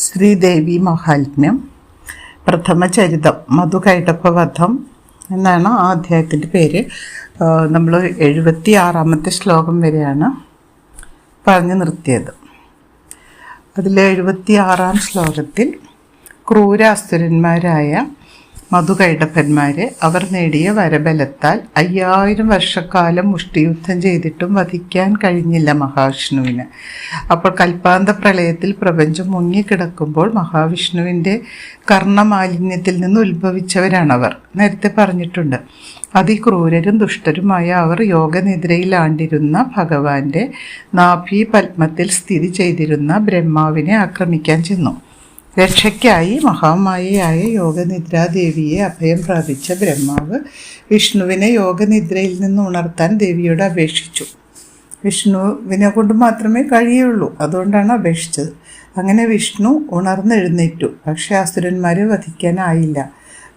ശ്രീദേവി മഹാത്മ്യം പ്രഥമ ചരിതം മധുകൈടപ്പവധം എന്നാണ് ആ അധ്യായത്തിന്റെ പേര്. നമ്മൾ എഴുപത്തി ആറാമത്തെ ശ്ലോകം വരെയാണ് പറഞ്ഞു നിർത്തിയത്. അതിലെ എഴുപത്തി ആറാം ശ്ലോകത്തിൽ ക്രൂരാസുരന്മാരായ മധുകൈടപ്പന്മാരെ അവർ നേടിയ വരബലത്താൽ അയ്യായിരം വർഷക്കാലം മുഷ്ടിയുദ്ധം ചെയ്തിട്ടും വധിക്കാൻ കഴിഞ്ഞില്ല മഹാവിഷ്ണുവിന്. അപ്പോൾ കൽപ്പാന്ത പ്രളയത്തിൽ പ്രപഞ്ചം മുങ്ങിക്കിടക്കുമ്പോൾ മഹാവിഷ്ണുവിന്റെ കർണമാലിന്യത്തിൽ നിന്ന് ഉത്ഭവിച്ചവരാണവർ. നേരത്തെ പറഞ്ഞിട്ടുണ്ട് അതിക്രൂരരും ദുഷ്ടരുമായ അവർ യോഗനിദ്രയിലാണ്ടിരുന്ന ഭഗവാന്റെ നാഭി പത്മത്തിൽ സ്ഥിതി ചെയ്തിരുന്ന ബ്രഹ്മാവിനെ ആക്രമിക്കാൻ ചെന്നു. രക്ഷയ്ക്കായി മഹാമായയായ യോഗനിദ്രാദേവിയെ അഭയം പ്രാപിച്ച ബ്രഹ്മാവ് വിഷ്ണുവിനെ യോഗനിദ്രയിൽ നിന്ന് ഉണർത്താൻ ദേവിയോട് അപേക്ഷിച്ചു. വിഷ്ണുവിനെ കൊണ്ട് മാത്രമേ കഴിയുള്ളൂ അതുകൊണ്ടാണ് അപേക്ഷിച്ചത്. അങ്ങനെ വിഷ്ണു ഉണർന്നെഴുന്നേറ്റു പക്ഷേ അസുരന്മാരെ വധിക്കാനായില്ല.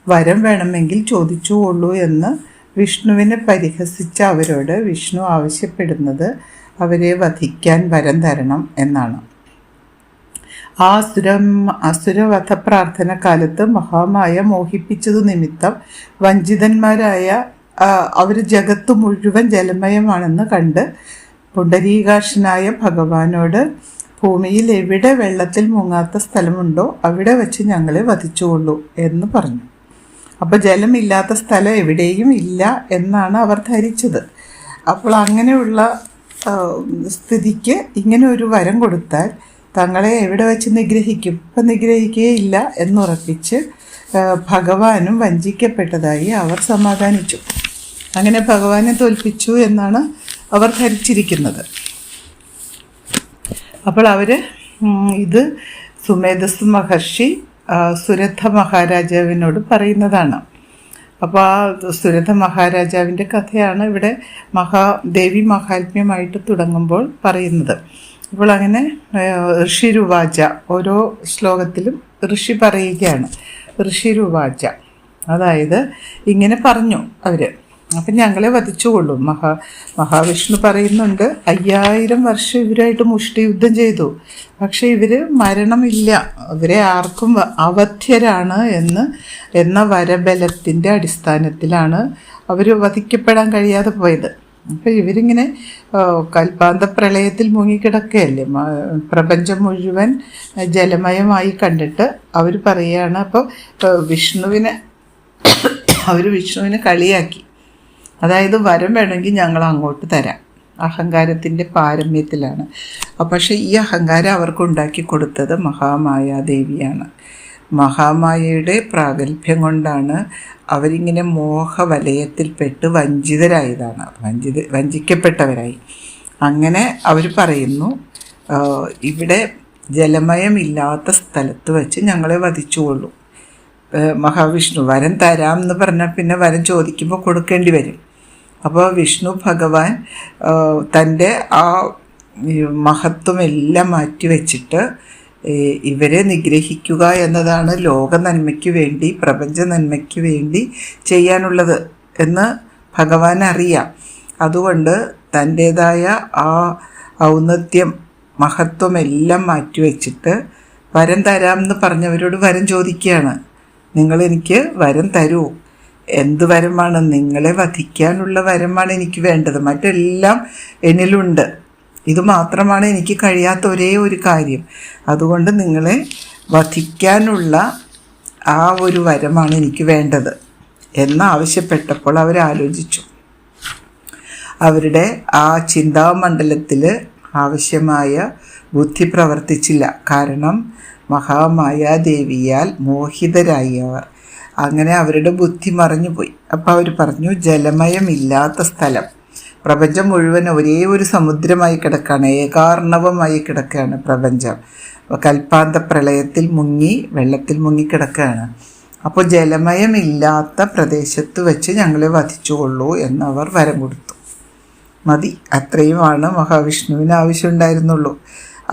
വരം വേണമെങ്കിൽ ചോദിച്ചുകൊള്ളൂ എന്ന് വിഷ്ണുവിനെ പരിഹസിച്ച അവരോട് വിഷ്ണു ആവശ്യപ്പെടുന്നത് അവരെ വധിക്കാൻ വരം തരണം എന്നാണ്. ആ അസുരം അസുരവധ പ്രാർത്ഥന കാലത്ത് മഹാമായ മോഹിപ്പിച്ചതു നിമിത്തം വഞ്ചിതന്മാരായ അവർ ജഗത്ത് മുഴുവൻ ജലമയമാണെന്ന് കണ്ട് പുണ്ടരീകാക്ഷനായ ഭഗവാനോട് ഭൂമിയിൽ എവിടെ വെള്ളത്തിൽ മുങ്ങാത്ത സ്ഥലമുണ്ടോ അവിടെ വച്ച് ഞങ്ങളെ വധിച്ചുകൊള്ളൂ എന്ന് പറഞ്ഞു. അപ്പോൾ ജലമില്ലാത്ത സ്ഥലം എവിടെയും ഇല്ല എന്നാണ് അവർ ധരിച്ചത്. അപ്പോൾ അങ്ങനെയുള്ള സ്ഥിതിക്ക് ഇങ്ങനെ ഒരു വരം കൊടുത്താൽ തങ്ങളെ എവിടെ വെച്ച് നിഗ്രഹിക്കും? ഇപ്പം നിഗ്രഹിക്കുകയില്ല എന്നുറപ്പിച്ച് ഭഗവാനും വഞ്ചിക്കപ്പെട്ടതായി അവർ സമാധാനിച്ചു. അങ്ങനെ ഭഗവാനെ തോൽപ്പിച്ചു എന്നാണ് അവർ ധരിച്ചിരിക്കുന്നത്. അപ്പോൾ അവർ ഇത് സുമേധസ് മഹർഷി സുരഥ മഹാരാജാവിനോട് പറയുന്നതാണ്. അപ്പോൾ ആ സുരഥ മഹാരാജാവിന്റെ കഥയാണ് ഇവിടെ മഹാദേവി മഹാത്മ്യമായിട്ട് തുടങ്ങുമ്പോൾ പറയുന്നത്. അപ്പോൾ അങ്ങനെ ഋഷിരുവാച ഓരോ ശ്ലോകത്തിലും ഋഷി പറയുകയാണ്. ഋഷിരുവാച. അതായത് ഇങ്ങനെ പറഞ്ഞു അവർ അപ്പം ഞങ്ങളെ വധിച്ചുകൊള്ളും. മഹാ മഹാവിഷ്ണു പറയുന്നുണ്ട് അയ്യായിരം വർഷം ഇവരായിട്ട് മുഷ്ടി യുദ്ധം ചെയ്തു. പക്ഷേ ഇവർ മരണമില്ല. ഇവരെ ആർക്കും അവധ്യരാണ് എന്ന് എന്ന വരബലത്തിന്റെ അടിസ്ഥാനത്തിലാണ് അവർ വധിക്കപ്പെടാൻ കഴിയാതെ പോയത്. അപ്പം ഇവരിങ്ങനെ കൽപ്പാന്ത പ്രളയത്തിൽ മുങ്ങിക്കിടക്കുകയല്ലേ പ്രപഞ്ചം മുഴുവൻ ജലമയമായി കണ്ടിട്ട് അവർ പറയുകയാണ് അപ്പോൾ വിഷ്ണുവിനെ അവർ വിഷ്ണുവിനെ കളിയാക്കി. അതായത് വരം വേണമെങ്കിൽ ഞങ്ങൾ അങ്ങോട്ട് തരാം. അഹങ്കാരത്തിന്റെ പാരമ്യത്തിലാണ്. പക്ഷേ ഈ അഹങ്കാരം അവർക്ക് ഉണ്ടാക്കി കൊടുത്തത് മഹാമായ ദേവിയാണ് മഹാമായയുടെ പ്രാഗൽഭ്യം കൊണ്ടാണ് അവരിങ്ങനെ മോഹവലയത്തിൽപ്പെട്ട് വഞ്ചിതരായതാണ്. വഞ്ചിത വഞ്ചിക്കപ്പെട്ടവരായി. അങ്ങനെ അവർ പറയുന്നു ഇവിടെ ജലമയമില്ലാത്ത സ്ഥലത്ത് വെച്ച് ഞങ്ങളെ വധിച്ചുകൊള്ളൂ. മഹാവിഷ്ണു വരം തരാം എന്ന് പറഞ്ഞാൽ പിന്നെ വരം ചോദിക്കുമ്പോൾ കൊടുക്കേണ്ടി വരും. അപ്പോൾ വിഷ്ണു ഭഗവാൻ തന്റെ ആ മഹത്വമെല്ലാം മാറ്റി വെച്ചിട്ട് ഇവരെ നിഗ്രഹിക്കുക എന്നതാണ് ലോക നന്മയ്ക്ക് വേണ്ടി പ്രപഞ്ച നന്മയ്ക്ക് വേണ്ടി ചെയ്യാനുള്ളത് എന്ന് ഭഗവാൻ അറിയാം. അതുകൊണ്ട് തന്റേതായ ആ ഔന്നത്യം മഹത്വം മഹത്വമെല്ലാം മാറ്റിവെച്ചിട്ട് വരം തരാം എന്ന് പറഞ്ഞവരോട് വരം ചോദിക്കുകയാണ്. നിങ്ങൾ എനിക്ക് വരം തരൂ. എന്ത് വരമാണ്? നിങ്ങളെ വധിക്കാനുള്ള വരമാണ് എനിക്ക് വേണ്ടത്. മറ്റെല്ലാം എന്നിലുണ്ട്. ഇത് മാത്രമാണ് എനിക്ക് കഴിയാത്ത ഒരേ ഒരു കാര്യം. അതുകൊണ്ട് നിങ്ങളെ വധിക്കാനുള്ള ആ ഒരു വരമാണ് എനിക്ക് വേണ്ടത് എന്ന് ആവശ്യപ്പെട്ടപ്പോൾ അവരാലോചിച്ചു അവരുടെ ആ ചിന്താമണ്ഡലത്തിൽ ആവശ്യമായ ബുദ്ധി പ്രവർത്തിച്ചില്ല. കാരണം മഹാമായാദേവിയാൽ മോഹിതരായി അവർ. അങ്ങനെ അവരുടെ ബുദ്ധി മറഞ്ഞുപോയി. അപ്പോൾ അവർ പറഞ്ഞു ജലമയമില്ലാത്ത സ്ഥലം. പ്രപഞ്ചം മുഴുവൻ ഒരേ ഒരു സമുദ്രമായി കിടക്കുകയാണ് ഏകാർണവമായി കിടക്കുകയാണ് പ്രപഞ്ചം. കൽപ്പാന്ത പ്രളയത്തിൽ മുങ്ങി വെള്ളത്തിൽ മുങ്ങി കിടക്കുകയാണ് അപ്പോൾ ജലമയമില്ലാത്ത പ്രദേശത്ത് വെച്ച് ഞങ്ങളെ വധിച്ചുകൊള്ളൂ എന്നവർ വരം കൊടുത്തു. മതി അത്രയുമാണ് മഹാവിഷ്ണുവിന് ആവശ്യമുണ്ടായിരുന്നുള്ളൂ.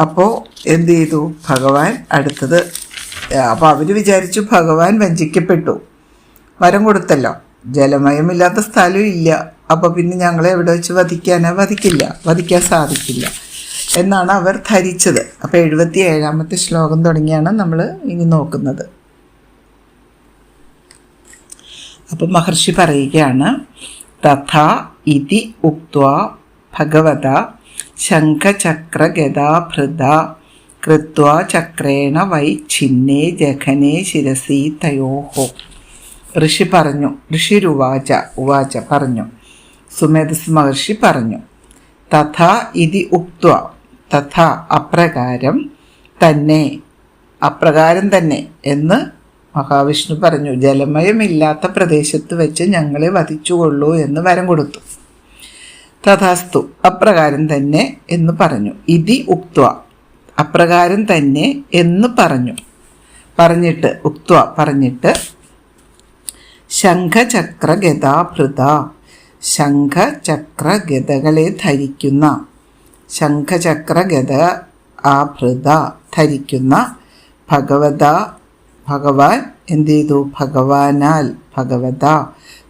അപ്പോൾ എന്ത് ചെയ്തു? ഭഗവാൻ അടുത്തത് അപ്പോൾ അവർ വിചാരിച്ചു ഭഗവാൻ വഞ്ചിക്കപ്പെട്ടു. വരം കൊടുത്തല്ലോ. ജലമയമില്ലാത്ത സ്ഥലവും ഇല്ല. അപ്പോൾ പിന്നെ ഞങ്ങളെ എവിടെ വെച്ച് വധിക്കാനാ? വധിക്കില്ല. വധിക്കാൻ സാധിക്കില്ല. എന്നാണ് അവർ ധരിച്ചത്. അപ്പോൾ എഴുപത്തി ഏഴാമത്തെ ശ്ലോകം തുടങ്ങിയാണ് നമ്മൾ ഇനി നോക്കുന്നത്. അപ്പോൾ മഹർഷി പറയുകയാണ് തഥ ഇതി ഉക്വ ഭഗവത ശംഖചക്രഗതാഭൃത കൃത്വ ചക്രേണ വൈ ഛിന്നേ ജഖനെ ശിരസി തയോഹോ. ഋഷി പറഞ്ഞു ഋഷിരുവാച ഉവാച പറഞ്ഞു സുമേധസ് മഹർഷി പറഞ്ഞു. തഥാ ഇതി ഉക്വ തഥാ അപ്രകാരം തന്നെ അപ്രകാരം തന്നെ എന്ന് മഹാവിഷ്ണു പറഞ്ഞു. ജലമയമില്ലാത്ത പ്രദേശത്ത് വെച്ച് ഞങ്ങളെ വധിച്ചുകൊള്ളൂ എന്ന് വരം കൊടുത്തു. തഥാസ്തു അപ്രകാരം തന്നെ എന്ന് പറഞ്ഞു. ഇതി ഉക്വ അപ്രകാരം തന്നെ എന്ന് പറഞ്ഞു. പറഞ്ഞിട്ട് ഉക്വ പറഞ്ഞിട്ട് ശംഖചക്ര ഗതാഭൃത ശംഖചക്ര ഗതകളെ ധരിക്കുന്ന. ശംഖചക്ര ഗത ആഭൃത ധരിക്കുന്ന ഭഗവത ഭഗവാൻ എന്ത് ചെയ്തു ഭഗവാനാൽ ഭഗവത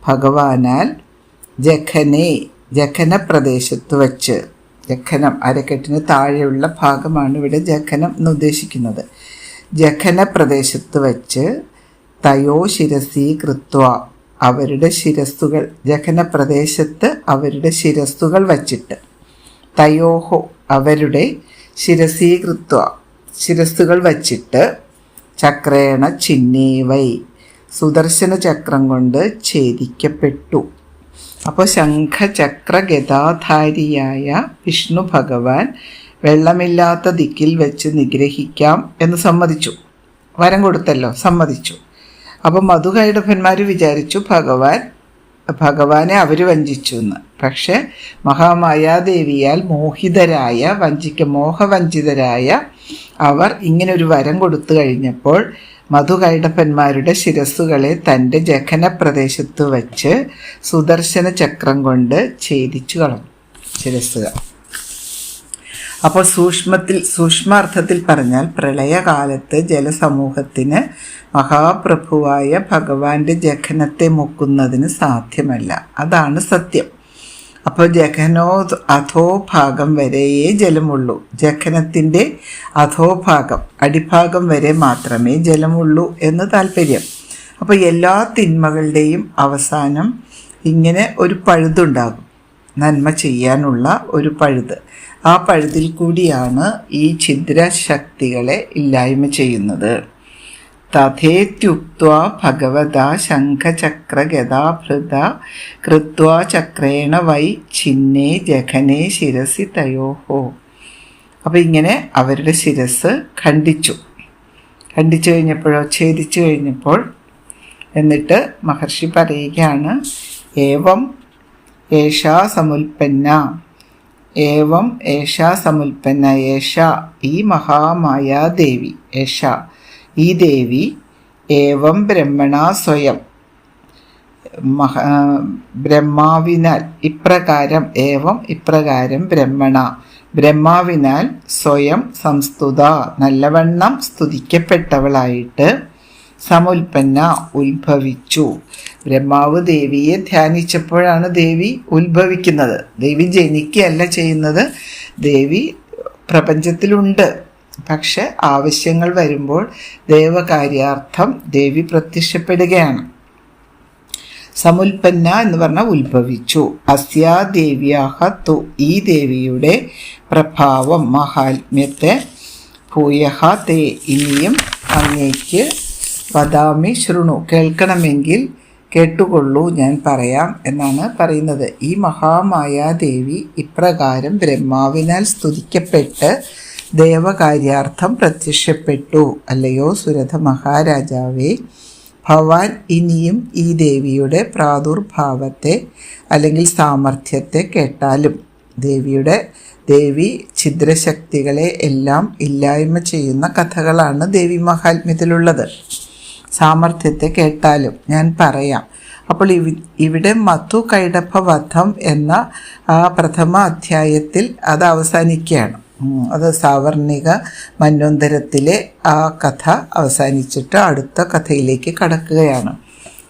ഭഗവാനാൽ ജഖനെ ജഖന പ്രദേശത്ത് വച്ച്. ജഖനം അരക്കെട്ടിന് താഴെയുള്ള ഭാഗമാണ് ഇവിടെ ജഖനം എന്ന് ഉദ്ദേശിക്കുന്നത്. ജഖന പ്രദേശത്ത് വച്ച് തയോ ശിരസി കൃത്വ അവരുടെ ശിരസ്തുകൾ ജഖന പ്രദേശത്ത് അവരുടെ ശിരസ്തുകൾ വച്ചിട്ട്. തയോഹോ അവരുടെ ശിരസീകൃത്വ ശിരസ്തുകൾ വച്ചിട്ട് ചക്രേണ ചിന്നേവൈ സുദർശന ചക്രം കൊണ്ട് ഛേദിക്കപ്പെട്ടു. അപ്പോൾ ശംഖചക്ര ഗതാധാരിയായ വിഷ്ണു ഭഗവാൻ വെള്ളമില്ലാത്ത ദിക്കിൽ വെച്ച് നിഗ്രഹിക്കാം എന്ന് സമ്മതിച്ചു. വരം കൊടുത്തല്ലോ സമ്മതിച്ചു. അപ്പോൾ മധുകൈടഭന്മാർ വിചാരിച്ചു ഭഗവാൻ ഭഗവാനെ അവർ വഞ്ചിച്ചു എന്ന് പക്ഷെ മഹാമായാദേവിയാൽ മോഹിതരായ വഞ്ചിക്ക മോഹവഞ്ചിതരായ അവർ ഇങ്ങനെ ഒരു വരം കൊടുത്തു കഴിഞ്ഞപ്പോൾ മധുകൈടപ്പന്മാരുടെ ശിരസ്സുകളെ തന്റെ ജഖന പ്രദേശത്ത് വച്ച് സുദർശന ചക്രം കൊണ്ട് ഛേദിച്ചു കളഞ്ഞു. ശിരസ്സുകൾ. അപ്പോൾ സൂക്ഷ്മത്തിൽ സൂക്ഷ്മാർത്ഥത്തിൽ പറഞ്ഞാൽ പ്രളയകാലത്ത് ജലസമൂഹത്തിന് മഹാപ്രഭുവായ ഭഗവാന്റെ ജഖനത്തെ മുക്കുന്നതിന് സാധ്യമല്ല. അതാണ് സത്യം. അപ്പോൾ ജഖനോ അധോഭാഗം വരെയേ ജലമുള്ളൂ. ജഖനത്തിന്റെ അധോഭാഗം അടിഭാഗം വരെ മാത്രമേ ജലമുള്ളൂ എന്ന് താല്പര്യം. അപ്പോൾ എല്ലാ തിന്മകളുടെയും അവസാനം ഇങ്ങനെ ഒരു പഴുതുണ്ടാകും. നന്മ ചെയ്യാനുള്ള ഒരു പഴുത്. ആ പഴുതിൽ കൂടിയാണ് ഈ ഛിദ്രശക്തികളെ ഇല്ലായ്മ ചെയ്യുന്നത്. തഥേത്യുക്ത ഭഗവത ശംഖചക്രഗതാഭൃത കൃത്വാ ചക്രേണ വൈ ചിന്നേ ജഘനെ ശിരസി തയോഹോ. അപ്പം ഇങ്ങനെ അവരുടെ ശിരസ് ഖണ്ഡിച്ചു. ഖണ്ഡിച്ചു കഴിഞ്ഞപ്പോഴോ ഛേദിച്ചു കഴിഞ്ഞപ്പോൾ എന്നിട്ട് മഹർഷി പറയുകയാണ് ഏവം ഏഷാ സമുൽപ്പന്ന. ഏവം ഏഷാ സമുൽപ്പന്ന ഏഷ. ഈ മഹാമായ ദേവി ഏഷ. ഈ ദേവി ഏവം ബ്രഹ്മണ സ്വയം. മഹ ബ്രഹ്മാവിനാൽ ഇപ്രകാരം ഏവം ഇപ്രകാരം ബ്രഹ്മണ. ബ്രഹ്മാവിനാൽ സ്വയം സംസ്തുത. നല്ലവണ്ണം സ്തുതിക്കപ്പെട്ടവളായിട്ട് സമുൽപ്പന്ന ഉത്ഭവിച്ചു. ബ്രഹ്മാവ് ദേവിയെ ധ്യാനിച്ചപ്പോഴാണ് ദേവി ഉത്ഭവിക്കുന്നത്. ദേവി ജനിക്കുകയല്ല ചെയ്യുന്നത്. ദേവി പ്രപഞ്ചത്തിലുണ്ട്. പക്ഷെ ആവശ്യങ്ങൾ വരുമ്പോൾ ദേവകാര്യാർത്ഥം ദേവി പ്രത്യക്ഷപ്പെടുകയാണ്. സമുൽപ്പന്ന എന്ന് പറഞ്ഞാൽ ഉത്ഭവിച്ചു. അസ്യാ ദേവ്യാഹ തു ഈ ദേവിയുടെ പ്രഭാവം. മഹാത്മ്യത്തെ ഭൂയഹ തേ ഇനിയും അങ്ങേക്ക് വദാമി ശൃണു കേൾക്കണമെങ്കിൽ കേട്ടുകൊള്ളൂ ഞാൻ പറയാം എന്നാണ് പറയുന്നത്. ഈ മഹാമായാദേവി ഇപ്രകാരം ബ്രഹ്മാവിനാൽ സ്തുതിക്കപ്പെട്ട് ദേവകാര്യാർത്ഥം പ്രത്യക്ഷപ്പെട്ടു. അല്ലയോ സുരഥ മഹാരാജാവേ ഭവാൻ ഇനിയും ഈ ദേവിയുടെ പ്രാദുർഭാവത്തെ അല്ലെങ്കിൽ സാമർഥ്യത്തെ കേട്ടാലും ദേവിയുടെ ദേവി ഛിദ്രശക്തികളെ എല്ലാം ഇല്ലായ്മ ചെയ്യുന്ന കഥകളാണ് ദേവി മഹാത്മ്യത്തിലുള്ളത്. സാമർഥ്യത്തെ കേട്ടാലും ഞാൻ പറയാം. അപ്പോൾ ഇവിടെ മധു കൈടപ്പ വധം എന്ന ആ പ്രഥമ അധ്യായത്തിൽ അത് അവസാനിക്കുകയാണ്. അത് സാവർണിക മന്വന്തരത്തിലെ ആ കഥ അവസാനിച്ചിട്ട് അടുത്ത കഥയിലേക്ക് കടക്കുകയാണ്.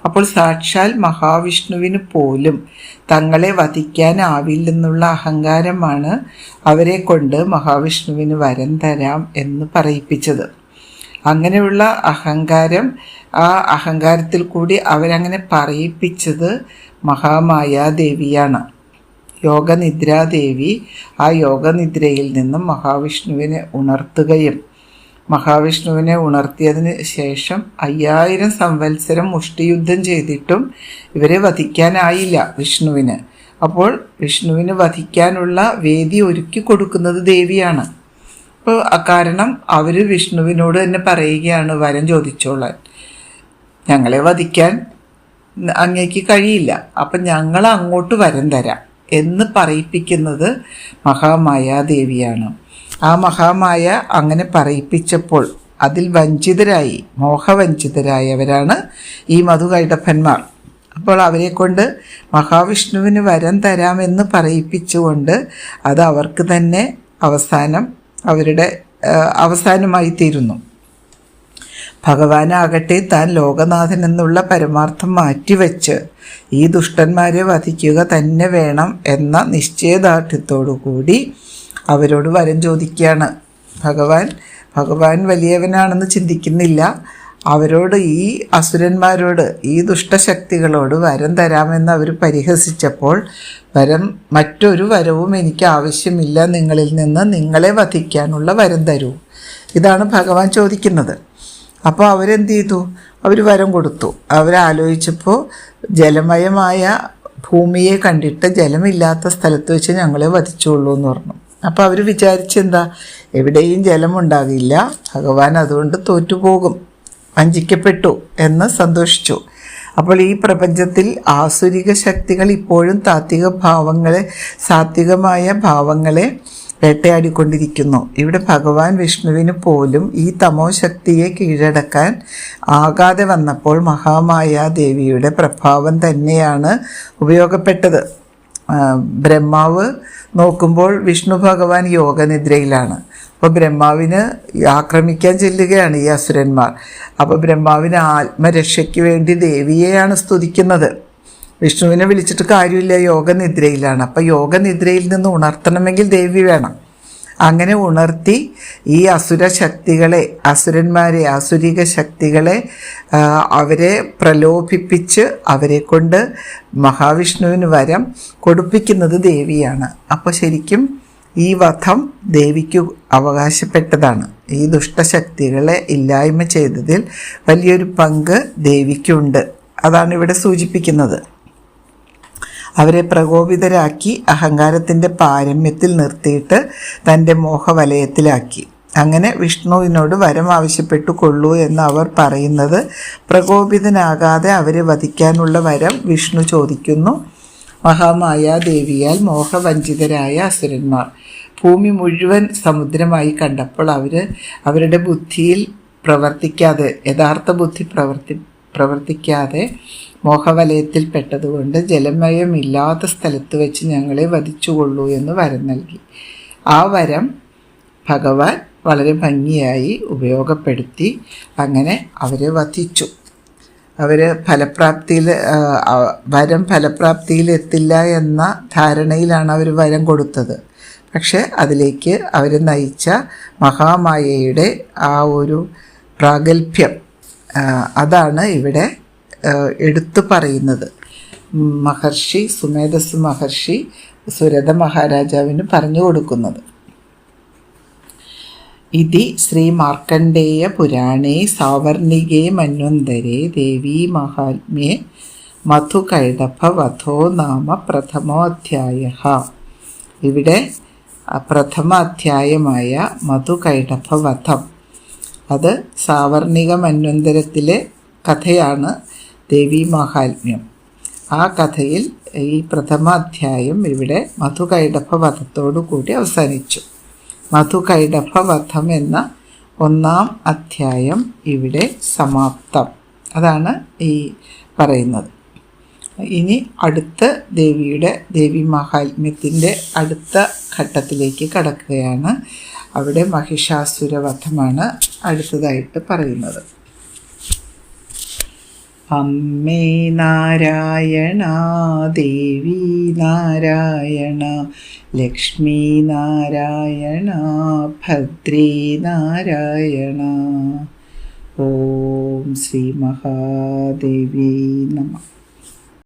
അപ്പോൾ സാക്ഷാൽ മഹാവിഷ്ണുവിന് പോലും തങ്ങളെ വധിക്കാനാവില്ലെന്നുള്ള അഹങ്കാരമാണ് അവരെ കൊണ്ട് മഹാവിഷ്ണുവിന് വരം തരാം എന്ന് പറയിപ്പിച്ചത്. അങ്ങനെയുള്ള അഹങ്കാരം ആ അഹങ്കാരത്തിൽ കൂടി അവരങ്ങനെ പറയിപ്പിച്ചത് മഹാമായാദേവിയാണ്. യോഗനിദ്രാദേവി ആ യോഗനിദ്രയിൽ നിന്നും മഹാവിഷ്ണുവിനെ ഉണർത്തുകയും മഹാവിഷ്ണുവിനെ ഉണർത്തിയതിന് ശേഷം അയ്യായിരം സംവത്സരം മുഷ്ടിയുദ്ധം ചെയ്തിട്ടും ഇവരെ വധിക്കാനായില്ല വിഷ്ണുവിന്. അപ്പോൾ വിഷ്ണുവിന് വധിക്കാനുള്ള വേദി ഒരുക്കി കൊടുക്കുന്നത് ദേവിയാണ്. അപ്പോൾ കാരണം അവർ വിഷ്ണുവിനോട് തന്നെ പറയുകയാണ് വരം ചോദിച്ചോളാൻ. ഞങ്ങളെ വധിക്കാൻ അങ്ങേക്ക് കഴിയില്ല. അപ്പം ഞങ്ങൾ അങ്ങോട്ട് വരം തരാം. എന്ന് പറയിപ്പിക്കുന്നത് മഹാമായാദേവിയാണ് ആ മഹാമായ അങ്ങനെ പറയിപ്പിച്ചപ്പോൾ അതിൽ വഞ്ചിതരായി മോഹവഞ്ചിതരായവരാണ് ഈ മധുകൈടപ്പന്മാർ അപ്പോൾ അവരെ കൊണ്ട് മഹാവിഷ്ണുവിന് വരം തരാമെന്ന് പറയിപ്പിച്ചുകൊണ്ട് അത് അവർക്ക് തന്നെ അവസാനം അവരുടെ അവസാനമായി തീരുന്നു. ഭഗവാനാകട്ടെ താൻ ലോകനാഥൻ എന്നുള്ള പരമാർത്ഥം മാറ്റിവെച്ച് ഈ ദുഷ്ടന്മാരെ വധിക്കുക തന്നെ വേണം എന്ന നിശ്ചയദാർഢ്യത്തോടു കൂടി അവരോട് വരം ചോദിക്കുകയാണ്. ഭഗവാൻ ഭഗവാൻ വലിയവനാണെന്ന് ചിന്തിക്കുന്നില്ല. അവരോട് ഈ അസുരന്മാരോട് ഈ ദുഷ്ടശക്തികളോട് വരം തരാമെന്ന് അവർ പരിഹസിച്ചപ്പോൾ വരം മറ്റൊരു വരവും എനിക്ക് ആവശ്യമില്ല. നിങ്ങളിൽ നിന്ന് നിങ്ങളെ വധിക്കാനുള്ള വരം തരൂ. ഇതാണ് ഭഗവാൻ ചോദിക്കുന്നത്. അപ്പോൾ അവരെന്ത് ചെയ്തു? അവർ വരം കൊടുത്തു. അവരാലോചിച്ചപ്പോൾ ജലമയമായ ഭൂമിയെ കണ്ടിട്ട് ജലമില്ലാത്ത സ്ഥലത്ത് വെച്ച് ഞങ്ങളെ വധിച്ചുള്ളൂ എന്ന് പറഞ്ഞു. അപ്പോൾ അവർ വിചാരിച്ചെന്താ? എവിടെയും ജലമുണ്ടാകില്ല. ഭഗവാൻ അതുകൊണ്ട് തോറ്റുപോകും. വഞ്ചിക്കപ്പെട്ടു എന്ന് സന്തോഷിച്ചു. അപ്പോൾ ഈ പ്രപഞ്ചത്തിൽ ആസുരിക ശക്തികൾ ഇപ്പോഴും താത്വിക ഭാവങ്ങളെ സാത്വികമായ ഭാവങ്ങളെ വേട്ടയാടിക്കൊണ്ടിരിക്കുന്നു. ഇവിടെ ഭഗവാൻ വിഷ്ണുവിന് പോലും ഈ തമോ ശക്തിയെ കീഴടക്കാൻ ആകാതെ വന്നപ്പോൾ മഹാമായ ദേവിയുടെ പ്രഭാവം തന്നെയാണ് ഉപയോഗപ്പെട്ടത്. ബ്രഹ്മാവ് നോക്കുമ്പോൾ വിഷ്ണു ഭഗവാൻ യോഗനിദ്രയിലാണ്. അപ്പോൾ ബ്രഹ്മാവിന് ആക്രമിക്കാൻ ചെല്ലുകയാണ് ഈ അസുരന്മാർ. അപ്പോൾ ബ്രഹ്മാവിന് ആത്മരക്ഷയ്ക്ക് വേണ്ടി ദേവിയെയാണ് സ്തുതിക്കുന്നത്. വിഷ്ണുവിനെ വിളിച്ചിട്ട് കാര്യമില്ല യോഗനിദ്രയിലാണ്. അപ്പോൾ യോഗനിദ്രയിൽ നിന്ന് ഉണർത്തണമെങ്കിൽ ദേവി വേണം. അങ്ങനെ ഉണർത്തി ഈ അസുര ശക്തികളെ അസുരന്മാരെ അസുരിക ശക്തികളെ അവരെ പ്രലോഭിപ്പിച്ച് അവരെ കൊണ്ട് മഹാവിഷ്ണുവിന് വരം കൊടുപ്പിക്കുന്നത് ദേവിയാണ്. അപ്പോൾ ശരിക്കും ഈ വധം ദേവിക്ക് അവകാശപ്പെട്ടതാണ്. ഈ ദുഷ്ടശക്തികളെ ഇല്ലായ്മ ചെയ്തതിൽ വലിയൊരു പങ്ക് ദേവിക്കുണ്ട്. അതാണ് ഇവിടെ സൂചിപ്പിക്കുന്നത്. അവരെ പ്രകോപിതരാക്കി അഹങ്കാരത്തിന്റെ പാരമ്യത്തിൽ നിർത്തിയിട്ട് തന്റെ മോഹവലയത്തിലാക്കി. അങ്ങനെ വിഷ്ണുവിനോട് വരം ആവശ്യപ്പെട്ടു കൊള്ളൂ എന്ന് അവർ പറയുന്നത് പ്രകോപിതനാകാതെ അവരെ വധിക്കാനുള്ള വരം വിഷ്ണു ചോദിക്കുന്നു. മഹാമായ ദേവിയാൽ മോഹവഞ്ചിതരായ അസുരന്മാർ. ഭൂമി മുഴുവൻ സമുദ്രമായി കണ്ടപ്പോൾ അവർ അവരുടെ ബുദ്ധിയിൽ പ്രവർത്തിക്കാതെ യഥാർത്ഥ ബുദ്ധി പ്രവർത്തി പ്രവർത്തിക്കാതെ മോഹവലയത്തിൽ പെട്ടതുകൊണ്ട് ജലമയമില്ലാത്ത സ്ഥലത്ത് വെച്ച് ഞങ്ങളെ വധിച്ചുകൊള്ളൂ എന്ന് വരം നൽകി. ആ വരം ഭഗവാൻ വളരെ ഭംഗിയായി ഉപയോഗപ്പെടുത്തി അങ്ങനെ അവരെ വധിച്ചു. അവർ ഫലപ്രാപ്തിയിൽ വരം ഫലപ്രാപ്തിയിൽ എത്തില്ല എന്ന ധാരണയിലാണ് അവർ വരം കൊടുത്തത്. പക്ഷേ അതിലേക്ക് അവർ നയിച്ച മഹാമായയുടെ ആ ഒരു പ്രാഗൽഭ്യം അതാണ് ഇവിടെ എടുത്തു പറയുന്നത്. മഹർഷി സുമേധസ് മഹർഷി സുരത മഹാരാജാവിന് പറഞ്ഞു കൊടുക്കുന്നത്. ഇതി ശ്രീ മാർക്കണ്ഡേയ പുരാണേ സാവർണികേ മന്വന്തരേ ദേവീ മഹാത്മ്യേ മധുകൈടഭ വധോ നാമ പ്രഥമോധ്യായ. ഇവിടെ പ്രഥമ അധ്യായമായ മധുകൈടഭവധം. അത് സാവർണിക മന്വന്തരത്തിലെ കഥയാണ് ദേവി മഹാത്മ്യം. ആ കഥയിൽ ഈ പ്രഥമ അധ്യായം ഇവിടെ മധുകൈടഭവധത്തോടു കൂടി അവസാനിച്ചു. മധുകൈടഭ വധം എന്ന ഒന്നാം അധ്യായം ഇവിടെ സമാപ്തം. അതാണ് ഈ പറയുന്നത്. ഇനി അടുത്ത ദേവിയുടെ ദേവി മഹാത്മ്യത്തിന്റെ അടുത്ത ഘട്ടത്തിലേക്ക് കടക്കുകയാണ്. അവിടെ മഹിഷാസുരവധമാണ് അടുത്തതായിട്ട് പറയുന്നത്. അമ്മേ നാരായണ ദേവി നാരായണ ലക്ഷ്മി നാരായണ ഭദ്രേ നാരായണ. ഓം ശ്രീ മഹാദേവി നമ.